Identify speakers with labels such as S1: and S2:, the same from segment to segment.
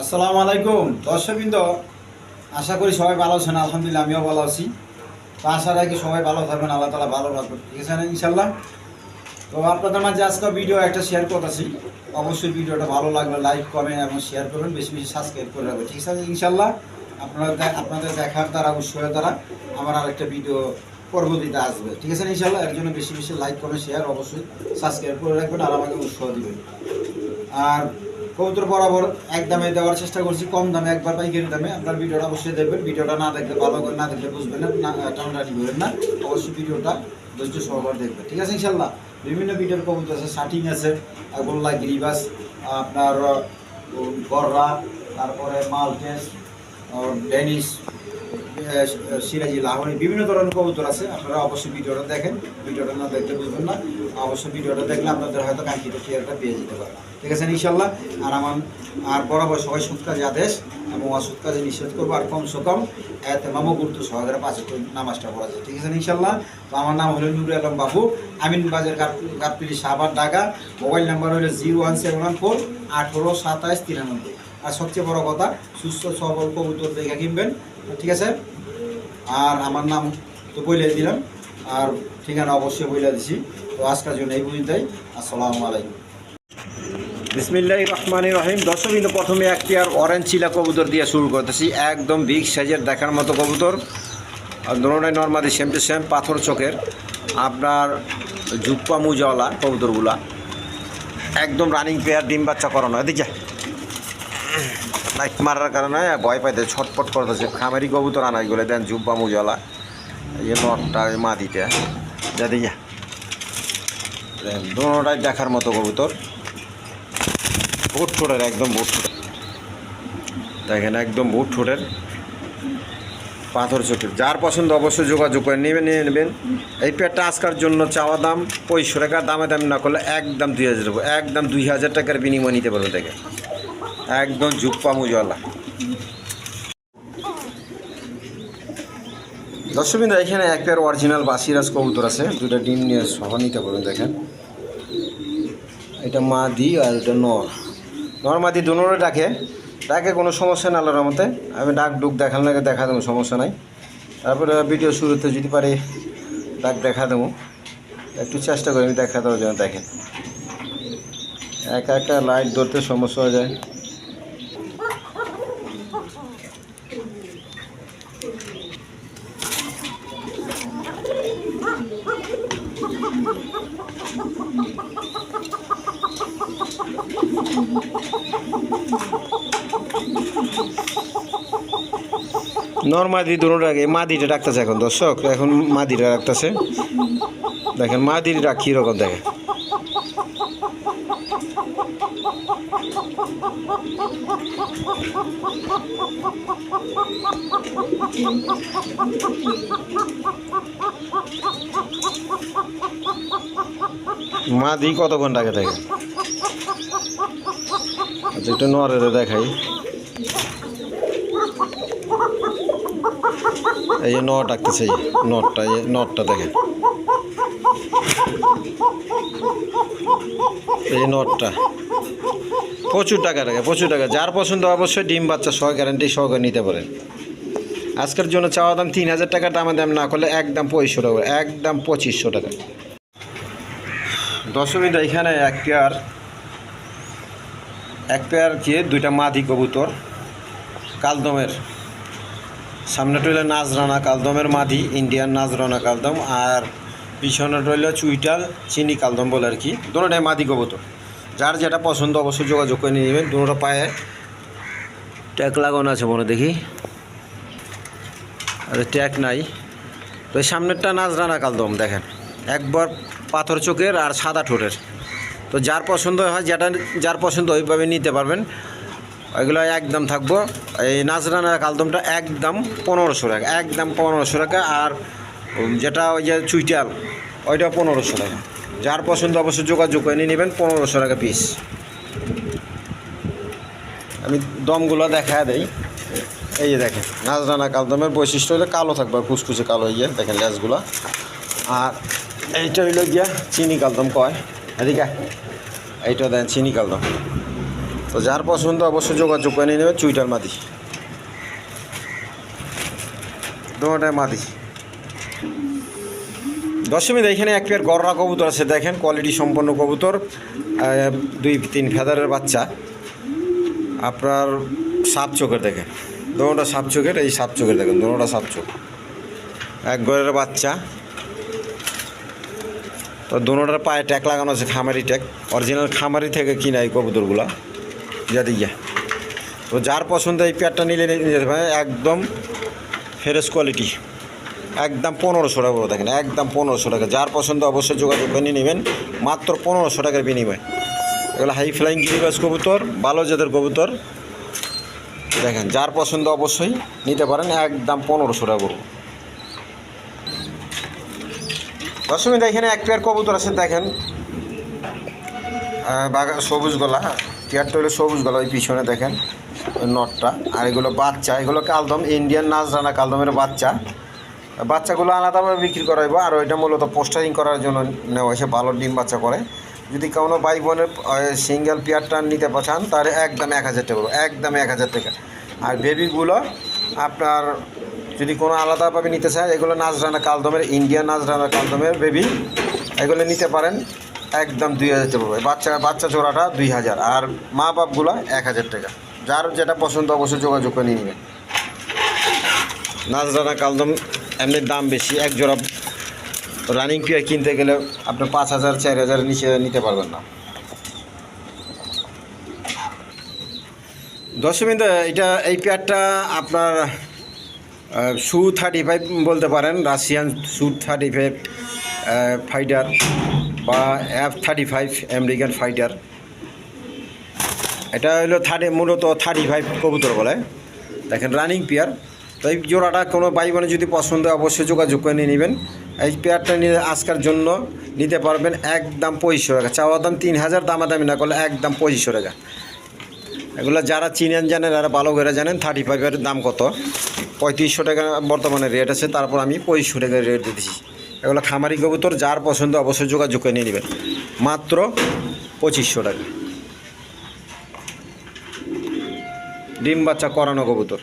S1: আসসালামু আলাইকুম। দর্শকবৃন্দ, আশা করি সবাই ভালো আছেন, আলহামদুলিল্লাহ আমিও ভালো আছি। তো আশা রাখি সবাই ভালো থাকবেন, আল্লাহ তালা ভালো রাখবেন ঠিক আছে না ইনশাল্লাহ তো আপনাদের মাঝে আজকে ভিডিও একটা শেয়ার করতেছি। অবশ্যই ভিডিওটা ভালো লাগবে লাইক কমেন্ট এবং শেয়ার করবেন, বেশি বেশি সাবস্ক্রাইব করে রাখবেন। ঠিক আছে ইনশাল্লাহ আপনারা আপনাদের দেখার দ্বারা, উৎসাহের দ্বারা আমার আরেকটা ভিডিও পরবর্তীতে আসবে। ঠিক আছে ইনশাল্লাহ এর জন্য বেশি বেশি লাইক কমেন্ট শেয়ার অবশ্যই সাবস্ক্রাইব করে রাখবেন আর আমাকে উৎসাহ দেবেন। আর কবুতর বরাবর এক দামে দেওয়ার চেষ্টা করছি, কম দামে একবার পাইকারি দামে। আপনার ভিডিওটা অবশ্যই দেখবেন, ভিডিওটা না দেখলে ভালো করে না দেখলে বুঝবেন না টানাটানি করবেন না। অবশ্যই ভিডিওটা ধৈর্য সহকারে দেখবেন, ঠিক আছে ইনশাল্লাহ? বিভিন্ন ভিডিওর কবুতর আছে, শাটিং আছে গোল্লা গিরিবাস, আপনার গররা, তারপরে মালটেস ডেনিস সিরাজি লাহোরি বিভিন্ন ধরনের কবুতর আছে। আপনারা অবশ্যই ভিডিওটা দেখেন। ভিডিওটা না দেখতে বুঝবেন না। অবশ্যই ভিডিওটা দেখলে আপনাদের হয়তো কাঙ্ক্ষিত শেয়ারটা পেয়ে যেতে পারে ঠিক আছে ইনশাল্লাহ আর আমার আর বরাবর সবাই সুদ কাজে আদেশ। এবং অসুদ কাজে নিষেধ করব, আর কমসে কম এতে মামো গুরুত্ব সহকারে পাঁচে নামাজটা পড়া যায়। ঠিক আছে ইনশাল্লাহ তো আমার নাম হলো নুরুল আলম বাবু। আমিন বাজার গাতপিলি সাবার ঢাকা। মোবাইল নাম্বার হলো zero one seven one four আঠেরো সাতাইশ তিরানব্বই। আর সবচেয়ে বড় কথা, সুস্থ, সবল কবুতর দেখে কিনবেন। ঠিক আছে? আর আমার নাম তো বলে দিলাম। আর ঠিকানা অবশ্যই বলে দিছি। তো আজকের জন্য এই পর্যন্তই। আসসালামু আলাইকুম।
S2: বিসমিল্লাহ রহমান রহিম। দর্শক, কিন্তু প্রথমে একটি আর অরেঞ্জ চিলা কবুতর দিয়ে শুরু করতেছি। একদম বিগ সাইজের দেখার মতো কবুতর। আর দোনোটাই নর্মালি সেম টু সেম পাথর চোখের। আপনার জুপ্পা মুজাওয়ালা কবুতরগুলা। একদম রানিং পেয়ার ডিম বাচ্চা করানো। এদিকে লাইট মারার কারণে ভয় পাইতে, ছটপট করতেছে। খামারি কবুতর আনা এগুলো দেন জুব্বা মুজাওয়ালা এই নটটা মাদিটা যা দিকে দোনোটাই দেখার মতো কবুতর। বুট ঠোঁটের একদম বুট ঠোঁটের দেখেন, একদম বুট ঠোঁটের পাথর চোখের। যার পছন্দ অবশ্যই যোগাযোগ করে নেবেন, নিয়ে নেবেন। এই পেটটা আজকার জন্য চাওয়া দাম পঁয়ষট্টি টাকা। দামে দাম না করলে একদম দুই হাজার একদম দুই হাজার টাকার বিনিময় নিতে পারবে দেখে। একদম জুপ্পা মুজওয়ালা দর্শকবিন্দু, এখানে এক পেয়ার অরিজিনাল বাসিরাজ কবুতর আছে। দুটা ডিম নিয়ে সহ নিতে পারবেন, দেখেন। এটা মা দি আর এটা নর। নর মা দি দুনোরে ডাকে। ডাকে কোনো সমস্যা না আল্লাহর মতে আমি ডাক ডুক দেখান লাগে দেখা দেবো, সমস্যা নাই। তারপরে ভিডিও শুরুতে যদি পারি, ডাক দেখা দেবো। একটু চেষ্টা করি, আমি দেখা দেওয়ার জন্য দেখেন। একা একা লাইট ধরতে সমস্যা হয়ে যায়। নর মাদি দুটোর আগে মাদিটা রাখতেছে এখন, দর্শক। এখন মাদিটা রাখতেছে। দেখেন রাখ কীরকম দেখেন। মাদি কতক্ষণ ডাকে থাকে আচ্ছা একটু নরের দেখাই। এই যে নট আঁকতেছে নটটা এই নটটা দেখেন। এই নটটা প্রচুর টাকা টাকা, প্রচুর টাকা। যার পছন্দ অবশ্যই ডিম বাচ্চা সহ গ্যারান্টি সহকারে নিতে পারেন। আজকের জন্য চাওয়া দাম তিন হাজার টাকা, দামে দাম না করলে একদম পঁচিশশো টাকা একদম পঁচিশশো টাকা। দশমিটা এখানে এক পেয়ার এক পেয়ার কি দুইটা মাদি কবুতর, কালদমের সামনে রইল নাজরানা কালদমের মাদি ইন্ডিয়ান নাজরানা কালদম, আর পিছনে রইল চুইটাল, চিনি কালদম বলে আর কি। দুটোটাই মাদি কবুতর। যার যেটা পছন্দ অবশ্যই যোগাযোগ করে নিয়ে নেবেন। দুটো পায়ে ট্যাগ লাগানো আছে মনে দেখি। আর ট্যাগ নাই। তো সামনেরটা নাজরানা কালদম, দেখেন। একবার পাথর চোখের আর সাদা ঠোঁটের। তো যার পছন্দ হয়, যেটা যার পছন্দ ওইভাবে নিতে পারবেন। ওইগুলো একদম থাকব। এই নাজরানা কালদমটা একদম পনেরোশো টাকা, একদম পনেরোশো টাকা। আর যেটা ওই যে চুইটাল, ওইটা পনেরোশো টাকা। যার পছন্দ অবশ্যই যোগাযোগ করে নেবেন, পনেরোশো টাকা পিস আমি দমগুলো দেখা দেই। এই যে দেখেন নাজরানা কালদমের বৈশিষ্ট্য হলে কালো থাকবে কুচকুচে কালো ইয়ে দেখেন লেজগুলো আর এইটা হইল গিয়া চিনি কালদম কয়? এদিকে এইটা দেন চিনি কালদম। তো যার পছন্দ অবশ্যই যোগাযোগ করে নেবে, চুইটার মাদি। দুটাই মাদি। দশমীতে এখানে এক পেয়ার গররা কবুতর আছে, দেখেন কোয়ালিটি সম্পন্ন কবুতর দুই তিন ফেদারের বাচ্চা। আপনার সাপ চোখের দেখেন দোনোটা সাপ চোখের, এই সাপ চোখের দেখেন দোনোটা সাপ চোখ। এক ঘরের বাচ্চা। তো দোনোটার পায়ে ট্যাগ লাগানো আছে, খামারি ট্যাগ। অরিজিনাল খামারি থেকে কিনা এই কবুতরগুলা। যা দিয়া তো যার পছন্দ এই পেয়ারটা নিলে নিয়ে যেতে পারে একদম ফ্রেশ কোয়ালিটি একদম পনেরোশো টাকা করে দেখেন, একদম পনেরোশো টাকা। যার পছন্দ অবশ্যই যোগাযোগ করে নিয়ে নেবেন, মাত্র পনেরোশো টাকার বিনিময়। এগুলো হাই ফ্লাইং গিরিবাস কবুতর, ভালো জাতের কবুতর। দেখেন, যার পছন্দ অবশ্যই নিতে পারেন, একদম পনেরোশো টাকা করব দশমীতে এখানে এক পেয়ার কবুতর আছে, দেখেন। বাগা সবুজ গলা পেয়ারটা হলো সবুজ গলা ওই পিছনে দেখেন নটটা আর এগুলো বাচ্চা, এগুলো কালদম ইন্ডিয়ান নাজরানা কালদমের বাচ্চা। বাচ্চাগুলো আলাদাভাবে বিক্রি করাইবো, আর ওইটা মূলত পোস্টারিং করার জন্য নেওয়া হয়েছে, ভালো ডিম বাচ্চা করে। যদি কোনো ভাই বোনের সিঙ্গেল পেয়ারটা নিতে চান, তাহলে একদম এক হাজার টাকা একদম এক হাজার টাকা। আর বেবিগুলো আপনার, যদি কোনো আলাদাভাবে নিতে চায়, এগুলো নাজরানা কালদমের ইন্ডিয়ান নাজরানা কালদমের বেবি এগুলো নিতে পারেন। একদম দুই হাজার টাকা। পড়বে বাচ্চা বাচ্চা জোড়াটা দুই হাজার। আর মা বাপগুলো এক হাজার টাকা। যার যেটা পছন্দ অবশ্যই যোগাযোগ করে নিয়ে নেবেন। নাজরানা কালদম, এমনি দাম বেশি। এক জোড়া রানিং পেয়ার কিনতে গেলে আপনি পাঁচ হাজার, চার হাজার নিচে নিতে পারবেন না। দশমিন এটা, এই পেয়ারটা আপনার সু থার্টি ফাইভ বলতে পারেন Russian SU thirty five fighter বা F thirty five American fighter এটা হলো থার্টি মূলত থার্টি ফাইভ কবুতর বলে। দেখেন রানিং পেয়ার তো এই জোড়াটা কোনো ভাই বোনের যদি পছন্দ হয়, অবশ্যই যোগাযোগ করে নিয়ে নেবেন। এই পেয়ারটা নিয়ে আজকার জন্য নিতে পারবেন একদম পঁচিশশো টাকা। চাওয়া দাম তিন হাজার, দামাদামি না করলে একদম পঁচিশশো টাকা। এগুলো যারা চিনেন, জানেন যারা ভালো করে জানেন থার্টি ফাইভের দাম কত। পঁয়ত্রিশশো টাকা বর্তমানে রেট আছে, তারপর আমি পঁচিশশো টাকার রেট দিতেছি। এগুলো খামারি কবুতর, যার পছন্দ অবশ্যই যোগাযোগ করে নিয়ে নেবেন। মাত্র পঁচিশশো টাকা। ডিম বাচ্চা করানো কবুতর।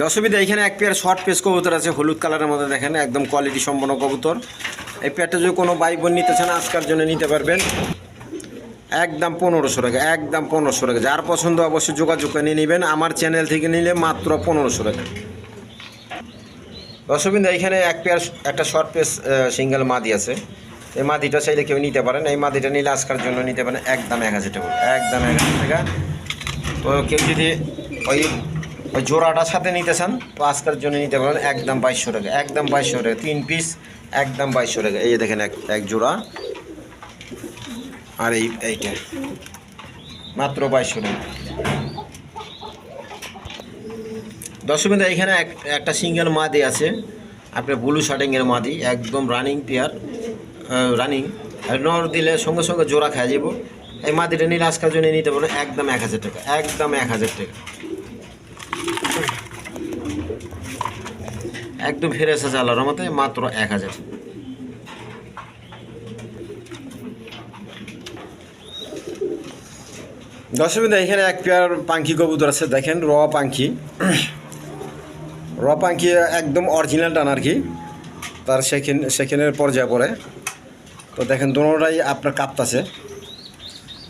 S2: দশমিতে এখানে এক পেয়ার শর্ট পেস কবুতর আছে, হলুদ কালারের মধ্যে দেখেন, একদম কোয়ালিটি সম্পন্ন কবুতর। এই পেয়ারটা যদি কোনো বাইক বোন নিতে চান, আজকার জন্য নিতে পারবেন। একদম পনেরোশো টাকা, একদম পনেরোশো টাকা। যার পছন্দ অবশ্যই যোগাযোগ করে নিয়ে নেবেন। আমার চ্যানেল থেকে নিলে মাত্র পনেরোশো টাকা। দর্শকবিন্দু এইখানে এক পেয়ার একটা শর্ট পেস সিঙ্গেল মাদি আছে। এই মাদিটা চাইলে কেউ নিতে পারেন। এই মাদিটা নিলে আজকার জন্য নিতে পারেন একদম এক হাজার টাকা। একদম এক হাজার টাকা। তো কেউ যদি ওই ওই জোড়াটার সাথে নিতে চান, তো আজকের জন্য নিতে পারেন একদম বাইশশো টাকা। একদম বাইশশো টাকা। তিন পিস একদম বাইশশো টাকা। এই দেখেন এক এক জোড়া। আর এই, এইটা। মাত্র বাইশশো টাকা। দশমিন্দা এখানে এক, একটা সিঙ্গেল মাদি আছে। আপনার ব্লু শার্টিংয়ের মাদি, একদম রানিং পেয়ার রানিং নর দিলে সঙ্গে সঙ্গে জোড়া খেয়ে যাব এই মাদিটা নিলে আজকাল জন্য নিতে পারবেন একদম এক হাজার টাকা, একদম এক হাজার টাকা। একদম ফেরেছে চালার মতে মাত্র এক হাজার। দশমিন্দা এখানে এক পেয়ার পাঙ্খি কবুতর আছে, দেখেন র পাঙ্খি। র পাঙ্খি একদম অরিজিনাল টান আর কি। তার সেকেন্ড সেকেন্ডের পর্যায়ে পড়ে। তো দেখেন দোনোটাই আপনার কাঁপতাছে।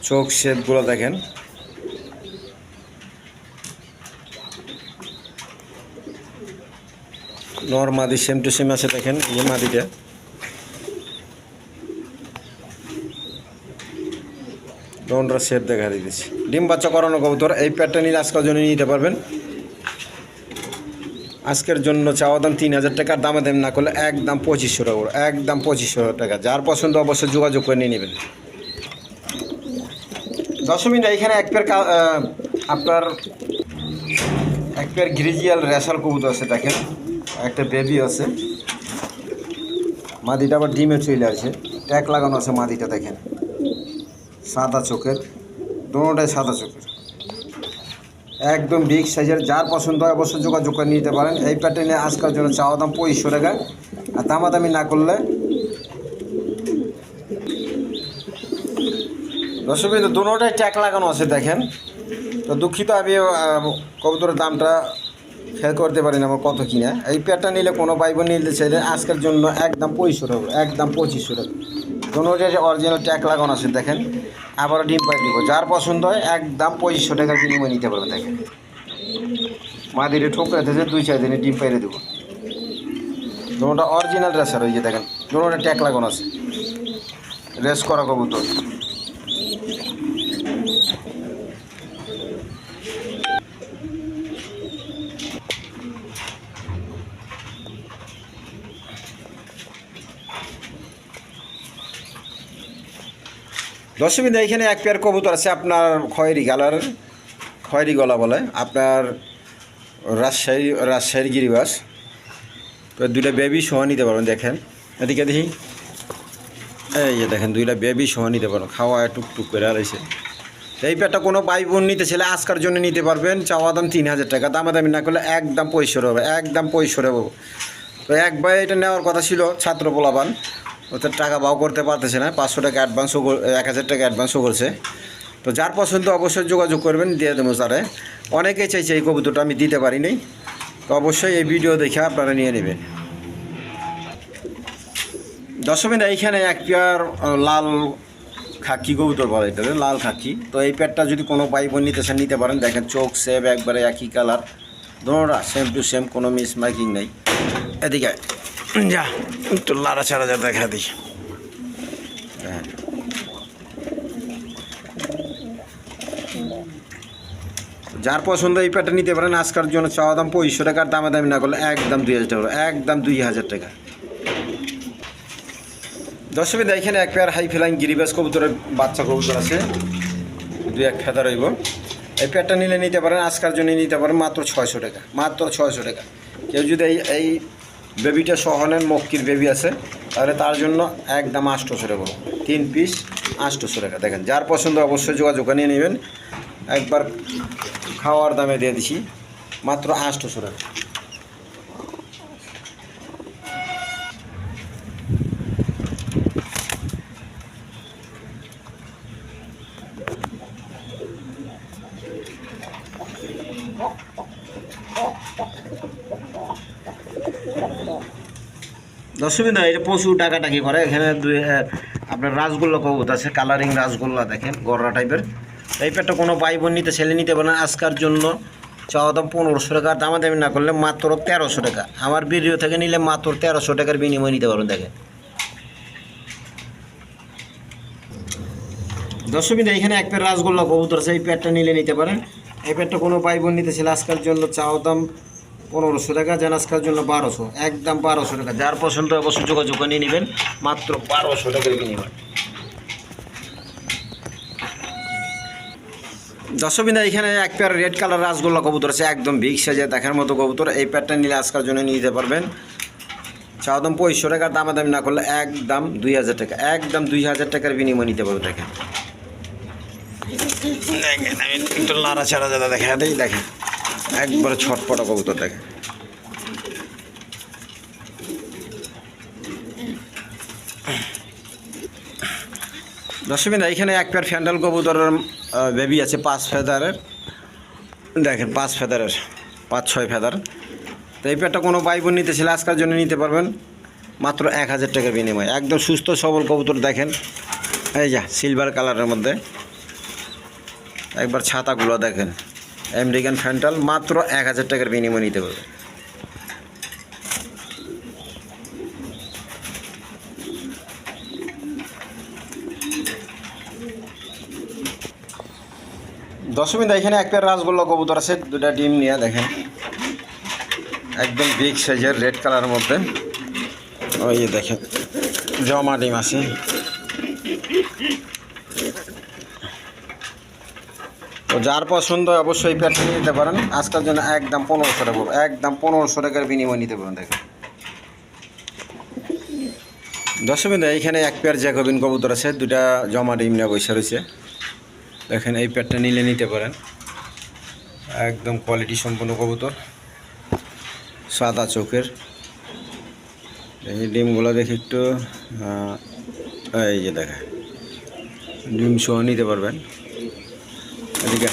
S2: চোখ শেপগুলো দেখেন। নর মাদি সেম টু সেম আছে দেখেন, এই মাদিটা দোনটা শেপ দেখা দিতেছি। ডিম বাচ্চা করানো কবুতর, এই প্যাটটা আজকের জন্য নিতে পারবেন। আজকের জন্য চাওয়া দাম তিন হাজার টাকার দামে দাম না করলে একদম পঁচিশশো টাকা একদম পঁচিশশো টাকা। যার পছন্দ অবশ্যই যোগাযোগ করে নিয়ে নেবেন। দশমিনটা এখানে এক পেয়ার কা- আপনার এক পেয়ার গ্রিজিয়াল রেশাল কবুতর আছে, দেখেন। একটা বেবি আছে। মাদিটা আবার ডিমে চলে আছে ট্যাগ লাগানো আছে মাদিটা, দেখেন। সাদা চোখের দোনোটাই সাদা চোখের। একদম বিগ সাইজের যার পছন্দ হয় অবশ্যই যোগাযোগ করে নিতে পারেন। এই প্যাটার্নে আজকের জন্য চাওয়া দাম পঁচিশশো টাকা। আর দামাদামি না করলে দর্শক বিন্দু দুটোটাই ট্যাগ লাগানো আছে, দেখেন। তো দুঃখিত, আমি কবুতরের দামটা খেয়াল করতে পারি না আমার কত কিনা। এই পেয়ারটা নিলে কোনো বাইব নিতে চাইলে আজকের জন্য একদম পঁচিশশো টাকা, একদম পঁচিশশো টাকা। দুটোটাই অরিজিনাল ট্যাগ লাগানো আছে, দেখেন আবার ডিম পাই দিব। যার পছন্দ হয়, একদম পঁচিশশো টাকার বিনিময় নিতে পারবে, দেখেন। মাদিরে ঠোকরা থেকে দুই চার দিনে ডিম পাইরে দেবো। দুটোটা অরিজিনাল রেসার ওই যে দেখেন দুটোটা ট্যাক লাগানো আছে। রেস করা কবুতর। দশমিন এখানে এক পেয়ার কবুতর আছে আপনার খয়েরি কালারের খয়েরি গলা বলে। আপনার রাজশাহী, রাজশাহীর গিরিবাস। তো দুইটা বেবি সহ নিতে পারবেন, দেখেন। এদিকে দেখি। এই যে দেখেন, দুইটা বেবি সহ নিতে পারবেন, খাওয়া টুকটুক করে আলাইছে তো এই পেয়ারটা কোনো ভাই বোন নিতে ছেলে আজকার জন্য নিতে পারবেন, চাওয়া দাম তিন হাজার টাকা। দামাদামি না করলে একদম পঁয়ষট্টি হবে একদম পঁয়ষট্টি হবে তো এক এটা নেওয়ার কথা ছিল ছাত্র পোলাবান ওতে টাকা বাও করতে পারতেছে না, পাঁচশো টাকা অ্যাডভান্সও এক হাজার টাকা অ্যাডভান্সও করছে। তো যার পছন্দ অবশ্যই যোগাযোগ করবেন, দিয়ে দেবো স্যারে। অনেকেই চাইছে এই কবুতরটা আমি দিতে পারিনি তো অবশ্যই এই ভিডিও দেখে আপনারা নিয়ে নেবেন। দশমিন এইখানে এক পেয়ার লাল খাকি কবুতর বলে এটা লাল খাকি। তো এই পেয়ারটা যদি কোনো পাই বোন নিতে চান, নিতে পারেন। দেখেন চোখ সেভ একবারে একই কালার দোনোটা সেম টু সেম কোনো মিস মাইকিং নেই। এদিকে। যা, একটু লাড়া ছাড়া যা দেখা দিই। দেখেন। যার পছন্দ এই প্যাটটা নিতে পারেন, আজকার জন্য চাওয়া দাম পঁয়ষট্টি টাকার দামে দামি না করলে একদম দুই হাজার টাকা একদম দুই হাজার টাকা। দশমী এখানে এক পেয়ার হাই ফ্লাইং গিরিবাস কবুতরের বাচ্চা কবুতর আছে। দুই এক ফেদা রইব। এই পেয়ারটা নিলে নিতে পারেন, আজকার জন্য নিতে পারেন মাত্র ছয়শো টাকা, মাত্র ছয়শো টাকা। কেউ যদি এই এই বেবিটা সহনের মক্কির বেবি আছে, তাহলে তার জন্য একদম আষ্টশো টাকা তিন পিস আষ্টশো টাকা দেখেন, যার পছন্দ অবশ্যই যোগাযোগ নিয়ে নেবেন। একবার খাওয়ার দামে দিয়ে দিছি, মাত্র আষ্টশো টাকা দশমী না এটা প্রচুর টাকাটাকি করে, এখানে দুই আপনার রাসগোল্লা কবুত আছে কালারিং রাসগোল্লা দেখেন, গররা টাইপের এই পেটটা কোনো ভাই বোন নিতে, ছেলে নিতে পারে না, আজকার জন্য চাওয়া দাম পনেরোশো টাকা দামাদামি না করলে মাত্র তেরোশো টাকা। আমার ভিডিও থেকে নিলে মাত্র তেরোশো টাকার বিনিময় নিতে পারবেন, দেখেন। দশমী এখানে এক পেট রাসগোল্লা কবুতর আছে, এই পেটটা নিলে নিতে পারেন। এই পেটটা কোনো ভাই বোন নিতে ছেলে আজকার জন্য চাওয়া দাম পনেরোশো টাকা জানাজকার জন্য বারোশো। একদম বারোশো টাকা। যার পছন্দ অবশ্যই যোগাযোগ করে নিয়ে নেবেন, মাত্র বারোশো টাকার বিনিময়। দশমিনা এখানে এক পেয়ার রেড কালার রাসগোল্লা কবুতর আছে, একদম বিগ সাইজে দেখার মতো কবুতর। এই পেয়ারটা নিলে আজকার জন্য নিয়ে যেতে পারবেন। চাওয়া দাম পঁয়ষট্টি টাকার দামাদামি না করলে একদম দুই হাজার টাকা, একদম দুই হাজার টাকার বিনিময় নিতে পারবেন দেখেন। একটু লাড়া ছাড়া দাদা দেখা দেখেন। একবারে ছটপটা কবুতর দেখেন দশমিনা এখানে এক পেয়ার ফ্যান্ডাল কবুতরের বেবি আছে পাঁচ ফেদারের। দেখেন, পাঁচ ফেদারের, পাঁচ, ছয় ফেদার। তো এই পেয়ারটা কোনো ভাই বোন নিতে ছেলে আজকার জন্য নিতে পারবেন। মাত্র এক হাজার টাকার বিনিময়। একদম সুস্থ, সবল কবুতর দেখেন। এই যা সিলভার কালারের মধ্যে। একবার ছাতাগুলো দেখেন। আমেরিকান ফ্যান্টাল মাত্র এক হাজার টাকার বিনিময় নিতে পারবে। দশমিন এখানে এক পেয়ার রাসগোল্লা কবুতর আছে, দুটা ডিম নিয়ে দেখেন। একদম বিগ সাইজের রেড কালারের মধ্যে। ওই দেখেন, জমা ডিম আছে। তো যার পছন্দ অবশ্যই প্যাটটা নিয়ে নিতে পারেন। আজকের জন্য একদম পনেরোশো টাকা। একদম পনেরোশো টাকার বিনিময় নিতে পারেন, দেখেন। দশমিন এইখানে এক পেয়ার জ্যাকবিন কবুতর আছে দুটা জমা ডিম নিয়ে বসে রয়েছে। দেখেন, এই প্যাটটা নিলে নিতে পারেন। একদম কোয়ালিটি সম্পন্ন কবুতর, সাদা চোখের। এই ডিমগুলো দেখি একটু এই যে দেখা ডিম সহ নিতে পারবেন। এদিকে।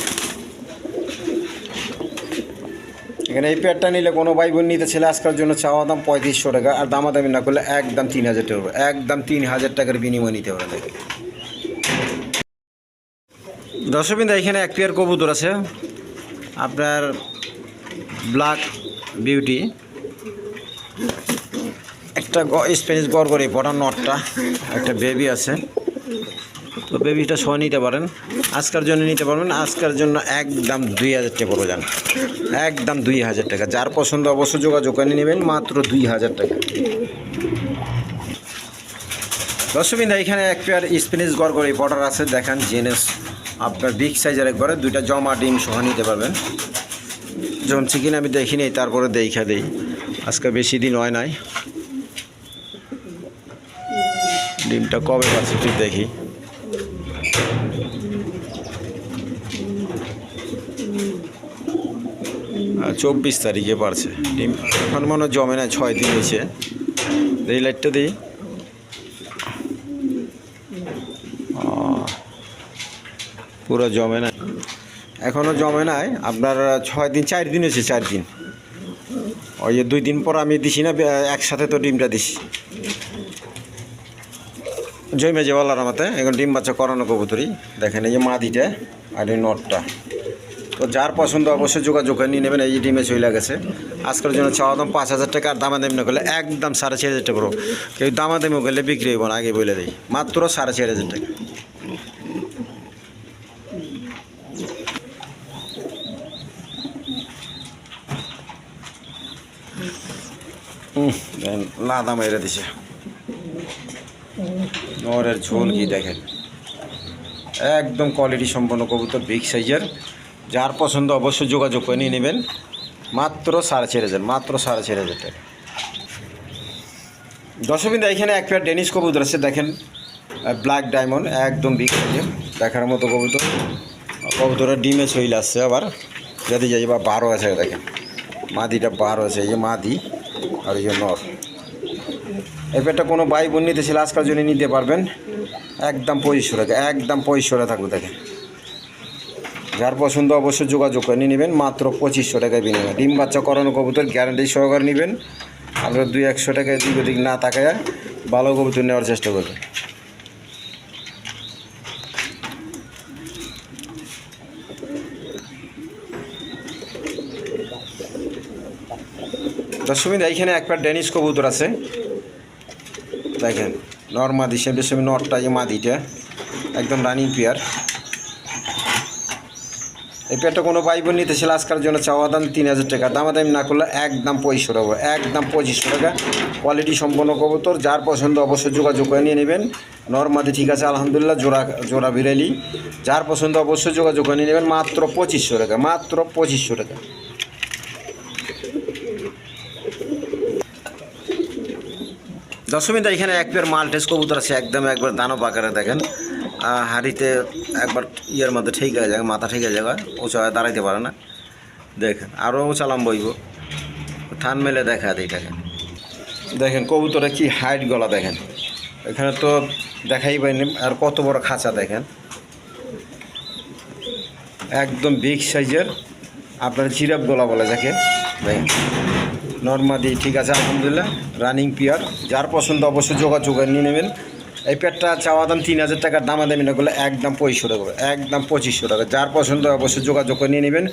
S2: এখানে এই পেয়ারটা নিলে কোনো ভাই বোন নিতে ছেলে আজকের জন্য চাওয়া দাম পঁয়ত্রিশশো টাকা, আর দামাদামি না করলে একদম তিন হাজার টাকা একদম তিন হাজার টাকার বিনিময় নিতে পারে দেখেন দর্শকবিন্দু এখানে এক পেয়ার কবুতর আছে। আপনার ব্ল্যাক বিউটি একটা স্প্যানিশ গড় করে বড় নটটা, একটা বেবি আছে। তো বেবিটা সহ নিতে পারেন। আজকের জন্য নিতে পারবেন। আজকের জন্য একদম দুই হাজার টাকা পড়বে যান একদম দুই হাজার টাকা। যার পছন্দ অবশ্যই যোগাযোগ করে নেবেন, মাত্র দুই হাজার টাকা। দর্শকবিন্দা এখানে এক পেয়ার গড় করে বর্ডার আছে। দেখেন জেনেস আপনার বিগ সাইজের একবারে দুইটা জমা ডিম সহ নিতে পারবেন। যখন চিকেন আমি দেখিনি তারপরে দেখা দেই। আজকে বেশি দিন হয় নাই। ডিমটা কবে পাচ্ছি দেখি। চব্বিশ তারিখে পারছে। ডিম এখন মনে জমে না, ছয় দিন হয়েছে। এই লাইটটা দিই। পুরো জমে না। এখনও জমে নাই। আপনার ছয় দিন, চার দিন হয়েছে, চার দিন। ওই যে দুই দিন পর আমি দিছি না, একসাথে তো ডিমটা দিছি। জমে যে বলার আমাতে এখন ডিম বাচ্চা করানো কবুতরি দেখেন এই যে মাদিটা আর এই নটটা। তো যার পছন্দ অবশ্যই যোগাযোগ করে নিয়ে নেবেন, এই যে ডিমে চলে গেছে। আজকের জন্য চাওয়া দাম পাঁচ হাজার টাকা, আর দামাদামি না করলে একদম সাড়ে চার হাজার টাকা কেউ দামাদামি করলে বিক্রি হইব না, আগে বলে দিই। মাত্র সাড়ে চার হাজার টাকা। লাদা মেরে দিছে। নরের ঝোল কি দেখেন? একদম কোয়ালিটি সম্পন্ন কবুতর বিগ সাইজের যার পছন্দ অবশ্যই যোগাযোগ করে নিয়ে নেবেন। মাত্র সাড়ে চার হাজার, মাত্র সাড়ে চার হাজার টাকা। দর্শকবিন্দু, এখানে এক পেয়ার ডেনিস কবুতর আছে, দেখেন। ব্ল্যাক ডায়মন্ড একদম বিগ দেখার মতো কবুতর। কবুতরের ডিমে শৈল আসছে আবার। যদি যাই বা বারো আছে, দেখেন। মাদিটা বারো আছে, এই যে মাদি আর এই যে নর। এই পেটটা কোনো বাই বোন নিতে ছিল আজকাল জন্য নিতে পারবেন। একদম পঁচিশশো একদম পঁচিশশো থাকবে, দেখেন। যার পছন্দ অবশ্যই যোগাযোগ করে নিয়ে নেবেন, মাত্র পঁচিশশো টাকায় বিনিময়। ডিম বাচ্চা করানো কবুতর গ্যারান্টি সহকারে নেবেন। আপনারা দুই একশো টাকায় দিক ওদিক না তাকায়, ভালো কবুতর নেওয়ার চেষ্টা করবেন দর্শকবিন্দু এইখানে একবার ডেনিশ কবুতর আছে। দেখেন নর্মাদি সে বেশি নটটা যে মাদিটা, একদম রানিং পেয়ার এই পেয়ারটা কোনো বোন নিতে ছিল আজকাল জন্য চাওয়া দাম তিন হাজার টাকা। দামাদামি না করলে একদম পঁচিশশো টাকা একদম পঁচিশশো টাকা। কোয়ালিটি সম্পন্ন কবুতর, যার পছন্দ অবশ্যই যোগাযোগ করে নিয়ে নেবেন। নর্মাদি ঠিক আছে, আলহামদুলিল্লাহ, জোড়া জোড়া বিড়ালি। যার পছন্দ অবশ্যই যোগাযোগ করে নিয়ে নেবেন, মাত্র পঁচিশশো টাকা, মাত্র পঁচিশশো টাকা। দশমিনটা এখানে এক পেয়ার মালটেস কবুতর আছে, একদম একবার দানব আকারে দেখেন। হাঁড়িতে একবার ইয়ের মধ্যে ঠিক হয়ে যায়, মাথা ঠিক হয়ে যায় উঁচা দাঁড়াইতে পারে না। দেখেন আরও উঁচালাম বইব থান মেলে দেখা দিই দেখেন দেখেন, কবুতরে কি হাইট গলা দেখেন। এখানে তো দেখাই পাইনি, আর কত বড় খাঁচা দেখেন। একদম বিগ সাইজের আপনার জিরাপ গলা বলে যাকে। দেখেন নর্মাদি ঠিক আছে, আলহামদুলিল্লাহ রানিং পিয়ার যার পছন্দ অবশ্যই যোগাযোগ নিয়ে নেবেন। এই পেটটা চাওয়া দাম তিন হাজার টাকার দামাদামি না করলে একদম পঁচিশশো টাকা একদম পঁচিশশো টাকা। যার পছন্দ অবশ্যই যোগাযোগ করে নিয়ে নেবেন।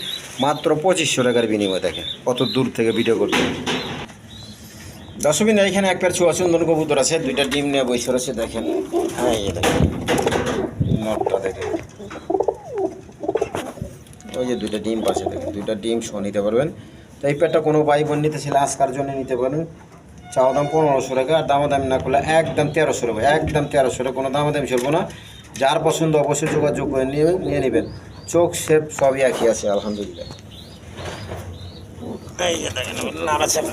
S2: মাত্র পঁচিশশো টাকার বিনিময় দেখেন, কত দূর থেকে ভিডিও করতে দশমিন এখানে এক পেয়ার ছোয়া সুন্দর কবুতর আছে, দুইটা ডিম নিয়ে বসে রয়েছে, দেখেন। হ্যাঁ দেখেন। দেখেন। ওই যে দুইটা ডিম পাশে দেখেন, দুইটা ডিম সহ নিতে পারবেন। তো এই পেটটা কোনো ভাই বোন নিতে ছিল আজকার জন্য নিতে পারেন। চাওয়া দাম পনেরোশো টাকা আর দামাদামি না করলে একদম তেরোশো টাকা একদম তেরোশো টাকা কোনো দামাদামি চলবো না। যার পছন্দ অবশ্যই যোগাযোগ করে নিয়ে নিয়ে নেবেন। চোখ শেপ সবই একই আছে আলহামদুলিল্লাহ। এই যে দেখেন নাড়াচাড়া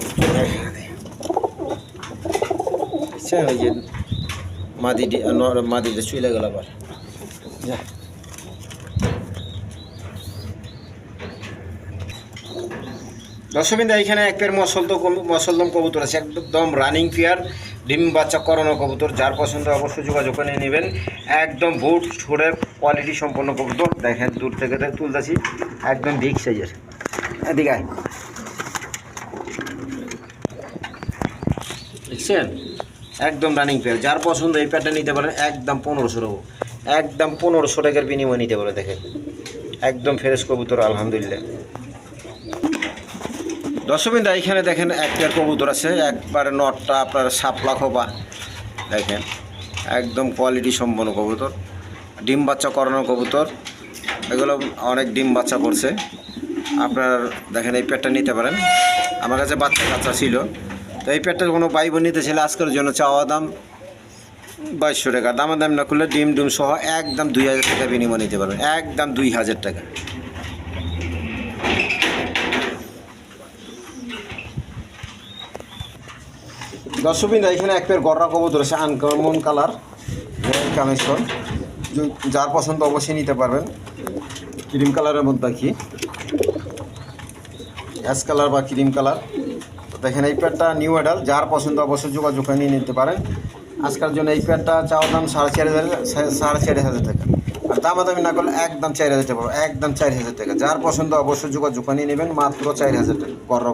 S2: মাদি চলে গেল আবার। যা। দর্শকবিন্দু এখানে এক পেয়ার মসলদ মসলদম কবুতর আছে, একদম রানিং পেয়ার ডিম বাচ্চা করানো কবুতর, যার পছন্দ অবশ্যই যোগাযোগ করে নেবেন। একদম বুট ছোড়ের কোয়ালিটি সম্পন্ন কবুতর। দেখেন, দূর থেকে তুলতেছি, একদম বিগ সাইজের এদিকে। দেখছেন? একদম রানিং পেয়ার যার পছন্দ এই প্যাডটা নিতে পারেন, একদম পনেরোশো টাকা একদম পনেরোশো টাকার বিনিময়ে নিতে পারে, দেখেন। একদম ফ্রেশ কবুতর, আলহামদুলিল্লাহ। দর্শকবিন্দা, এখানে দেখেন এক পেয়ার কবুতর আছে, একবার নটটা আপনার সাপ লাখ বা দেখেন, একদম কোয়ালিটি সম্পন্ন কবুতর, ডিম বাচ্চা করানো কবুতর। এগুলো অনেক ডিম বাচ্চা করছে। আপনার দেখেন, এই পেটটা নিতে পারেন। আমার কাছে বাচ্চা কাচ্চা ছিল। তো এই পেটটার কোনো বাইব নিতে ছিল আজকের জন্য চাওয়া দাম বাইশশো টাকা। দামা দাম না করলে ডিম ডিম সহ একদম দুই হাজার টাকা বিনিময় নিতে পারবেন। একদম দুই হাজার টাকা। দর্শকবিন্দা, এখানে এক পেয়ার গররা কবুতর আছে আনকমন কালার কানেকশন যার পছন্দ অবশ্যই নিতে পারবেন। ক্রিম কালারের মধ্যে কি? অ্যাশ কালার বা ক্রিম কালার দেখেন, এই প্যাডটা নিউ অ্যাডাল যার পছন্দ অবশ্যই যোগাযোগ করে নিয়ে নিতে পারেন। আজকের জন্য এই প্যাডটা চাওয়ার দাম সাড়ে চার হাজার, সাড়ে চার হাজার টাকা। আর দামাদামি না করলে একদম চার হাজার টাকা একদম চার হাজার টাকা। যার পছন্দ অবশ্যই যোগাযোগ করে নিয়ে নেবেন, মাত্র চার হাজার টাকা, গররা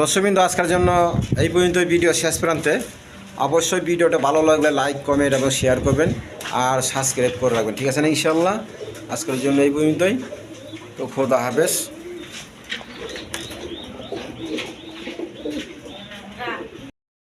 S2: দর্শকবিন্দু, আজকের জন্য এই পর্যন্ত ভিডিও শেষ প্রান্তে। অবশ্যই ভিডিওটা ভালো লাগলে লাইক, কমেন্ট এবং শেয়ার করবেন আর সাবস্ক্রাইব করে রাখবেন। ঠিক আছে না ইনশাল্লাহ আজকের জন্য এই পর্যন্তই। তো খোদা হাফেজ।